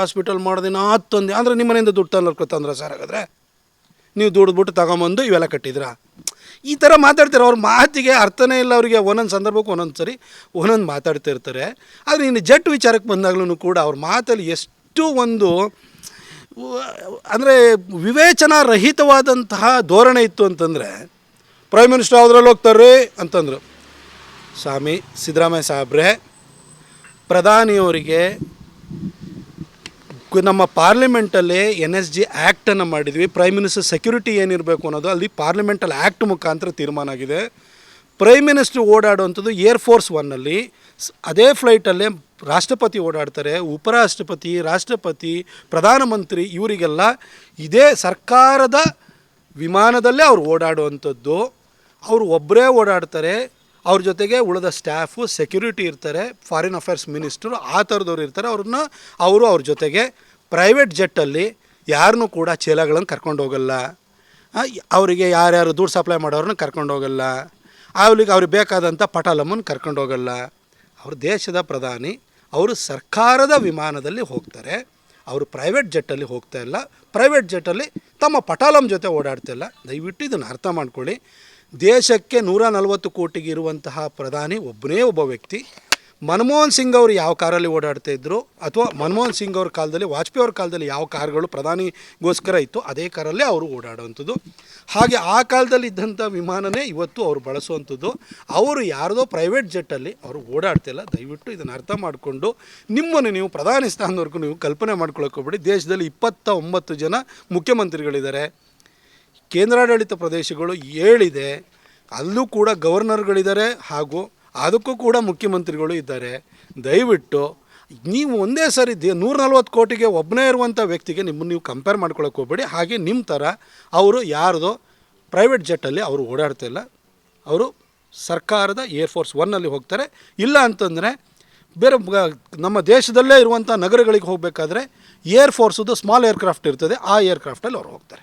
Hospital ಮಾಡೋದಿನ ಹತ್ತೊಂದು ಅಂದರೆ ನಿಮ್ಮ ಮನೆಯಿಂದ ದುಡ್ಡು ತಂದು ತಂದ್ರೆ ಸರ್ ಹಾಗಾದರೆ? ನೀವು ದುಡ್ದುಬಿಟ್ಟು ತಗೊಂಬಂದು ಇವೆಲ್ಲ ಕಟ್ಟಿದ್ರಾ? ಈ ಥರ ಮಾತಾಡ್ತಾರೆ ಅವ್ರ ಮಾತಿಗೆ ಅರ್ಥನೇ ಇಲ್ಲ ಅವರಿಗೆ. ಒಂದೊಂದು ಸಂದರ್ಭಕ್ಕೂ ಒಂದೊಂದು ಸರಿ ಒಂದೊಂದು ಮಾತಾಡ್ತಾ ಇರ್ತಾರೆ. ಆದರೆ ಇನ್ನು ಜಟ್ ವಿಚಾರಕ್ಕೆ ಬಂದಾಗಲೂ ಕೂಡ ಅವ್ರ ಮಾತಲ್ಲಿ ಎಷ್ಟು ಒಂದು ಅಂದರೆ ವಿವೇಚನಾ ರಹಿತವಾದಂತಹ ಧೋರಣೆ ಇತ್ತು ಅಂತಂದರೆ ಪ್ರೈಮ್ ಮಿನಿಸ್ಟರ್ ಅವ್ರಲ್ಲಿ ಹೋಗ್ತಾರೆ ಅಂತಂದರು. ಸ್ವಾಮಿ ಸಿದ್ದರಾಮಯ್ಯ ಸಾಹೇಬ್ರೆ ಪ್ರಧಾನಿಯವರಿಗೆ ನಮ್ಮ ಪಾರ್ಲಿಮೆಂಟಲ್ಲೇ ಎನ್ ಎಸ್ ಜಿ ಆ್ಯಕ್ಟನ್ನು ಮಾಡಿದ್ವಿ. ಪ್ರೈಮ್ ಮಿನಿಸ್ಟರ್ ಸೆಕ್ಯೂರಿಟಿ ಏನಿರಬೇಕು ಅನ್ನೋದು ಅಲ್ಲಿ ಪಾರ್ಲಿಮೆಂಟಲ್ ಆ್ಯಕ್ಟ್ ಮುಖಾಂತರ ತೀರ್ಮಾನ ಆಗಿದೆ. ಪ್ರೈಮ್ ಮಿನಿಸ್ಟರ್ ಓಡಾಡುವಂಥದ್ದು ಏರ್ ಫೋರ್ಸ್ ಒನ್ನಲ್ಲಿ ಅದೇ ಫ್ಲೈಟಲ್ಲೇ ರಾಷ್ಟ್ರಪತಿ ಓಡಾಡ್ತಾರೆ. ಉಪರಾಷ್ಟ್ರಪತಿ, ರಾಷ್ಟ್ರಪತಿ, ಪ್ರಧಾನಮಂತ್ರಿ ಇವರಿಗೆಲ್ಲ ಇದೇ ಸರ್ಕಾರದ ವಿಮಾನದಲ್ಲೇ ಅವ್ರು ಓಡಾಡುವಂಥದ್ದು. ಅವರು ಒಬ್ಬರೇ ಓಡಾಡ್ತಾರೆ. ಅವ್ರ ಜೊತೆಗೆ ಉಳಿದ ಸ್ಟಾಫು ಸೆಕ್ಯೂರಿಟಿ ಇರ್ತಾರೆ. ಫಾರಿನ್ ಅಫೇರ್ಸ್ ಮಿನಿಸ್ಟ್ರು ಆ ಥರದವ್ರು ಇರ್ತಾರೆ. ಅವ್ರನ್ನ ಅವರು ಅವ್ರ ಜೊತೆಗೆ ಪ್ರೈವೇಟ್ ಜೆಟ್ಟಲ್ಲಿ ಯಾರನ್ನೂ ಕೂಡ ಚೀಲಗಳನ್ನು ಕರ್ಕೊಂಡು ಹೋಗಲ್ಲ. ಅವರಿಗೆ ಯಾರ್ಯಾರು ದುಡ್ಡು ಸಪ್ಲೈ ಮಾಡೋರನ್ನ ಕರ್ಕೊಂಡು ಹೋಗಲ್ಲ. ಅವ್ರಿಗೆ ಅವ್ರಿಗೆ ಬೇಕಾದಂಥ ಪಟಾಲಮ್ಮನ್ನು ಕರ್ಕೊಂಡು ಹೋಗಲ್ಲ. ಅವರು ದೇಶದ ಪ್ರಧಾನಿ, ಅವರು ಸರ್ಕಾರದ ವಿಮಾನದಲ್ಲಿ ಹೋಗ್ತಾರೆ. ಅವರು ಪ್ರೈವೇಟ್ ಜೆಟ್ಟಲ್ಲಿ ಹೋಗ್ತಾ ಇಲ್ಲ. ಪ್ರೈವೇಟ್ ಜೆಟ್ಟಲ್ಲಿ ತಮ್ಮ ಪಟಾಲಮ್ ಜೊತೆ ಓಡಾಡ್ತಾ ಇಲ್ಲ. ದಯವಿಟ್ಟು ಇದನ್ನು ಅರ್ಥ ಮಾಡ್ಕೊಳ್ಳಿ. ದೇಶಕ್ಕೆ ನೂರ ನಲವತ್ತು ಕೋಟಿಗೆ ಇರುವಂತಹ ಪ್ರಧಾನಿ ಒಬ್ಬನೇ ಒಬ್ಬ ವ್ಯಕ್ತಿ. ಮನಮೋಹನ್ ಸಿಂಗ್ ಅವರು ಯಾವ ಕಾರಲ್ಲಿ ಓಡಾಡ್ತಾ ಇದ್ರು ಅಥವಾ ಮನಮೋಹನ್ ಸಿಂಗ್ ಅವ್ರ ಕಾಲದಲ್ಲಿ, ವಾಜಪೇಯಿ ಅವ್ರ ಕಾಲದಲ್ಲಿ ಯಾವ ಕಾರ್ಗಳು ಪ್ರಧಾನಿಗೋಸ್ಕರ ಇತ್ತು, ಅದೇ ಕಾರಲ್ಲೇ ಅವರು ಓಡಾಡುವಂಥದ್ದು. ಹಾಗೆ ಆ ಕಾಲದಲ್ಲಿ ಇದ್ದಂಥ ವಿಮಾನನೇ ಇವತ್ತು ಅವರು ಬಳಸುವಂಥದ್ದು. ಅವರು ಯಾರದೋ ಪ್ರೈವೇಟ್ ಜೆಟ್ಟಲ್ಲಿ ಅವರು ಓಡಾಡ್ತಿಲ್ಲ ದಯವಿಟ್ಟು ಇದನ್ನು ಅರ್ಥ ಮಾಡಿಕೊಂಡು ನಿಮ್ಮನ್ನು ನೀವು ಪ್ರಧಾನಿ ಸ್ಥಾನದವರೆಗೂ ನೀವು ಕಲ್ಪನೆ ಮಾಡ್ಕೊಳ್ಳೋಕೆ ದೇಶದಲ್ಲಿ ಇಪ್ಪತ್ತ ಒಂಬತ್ತು ಜನ ಮುಖ್ಯಮಂತ್ರಿಗಳಿದ್ದಾರೆ. ಕೇಂದ್ರಾಡಳಿತ ಪ್ರದೇಶಗಳು ಏಳಿದೆ. ಅಲ್ಲೂ ಕೂಡ ಗವರ್ನರ್ಗಳಿದ್ದಾರೆ ಹಾಗೂ ಅದಕ್ಕೂ ಕೂಡ ಮುಖ್ಯಮಂತ್ರಿಗಳು ಇದ್ದಾರೆ. ದಯವಿಟ್ಟು ನೀವು ಒಂದೇ ಸರಿ ದೇ ನೂರ ನಲ್ವತ್ತು ಕೋಟಿಗೆ ಒಬ್ಬನೇ ಇರುವಂಥ ವ್ಯಕ್ತಿಗೆ ನಿಮ್ಮನ್ನು ನೀವು ಕಂಪೇರ್ ಮಾಡ್ಕೊಳಕ್ಕೆ ಹೋಗ್ಬೇಡಿ. ಹಾಗೆ ನಿಮ್ಮ ಥರ ಅವರು ಯಾರ್ದೋ ಪ್ರೈವೇಟ್ ಜೆಟ್ಟಲ್ಲಿ ಅವರು ಓಡಾಡ್ತಿಲ್ಲ ಅವರು ಸರ್ಕಾರದ ಏರ್ ಫೋರ್ಸ್ ಒನ್ನಲ್ಲಿ ಹೋಗ್ತಾರೆ. ಇಲ್ಲ ಅಂತಂದರೆ ಬೇರೆ ನಮ್ಮ ದೇಶದಲ್ಲೇ ಇರುವಂಥ ನಗರಗಳಿಗೆ ಹೋಗಬೇಕಾದ್ರೆ ಏರ್ ಫೋರ್ಸದು ಸ್ಮಾಲ್ ಏರ್ಕ್ರಾಫ್ಟ್ ಇರ್ತದೆ. ಆ ಏರ್ಕ್ರಾಫ್ಟಲ್ಲಿ ಅವ್ರು ಹೋಗ್ತಾರೆ.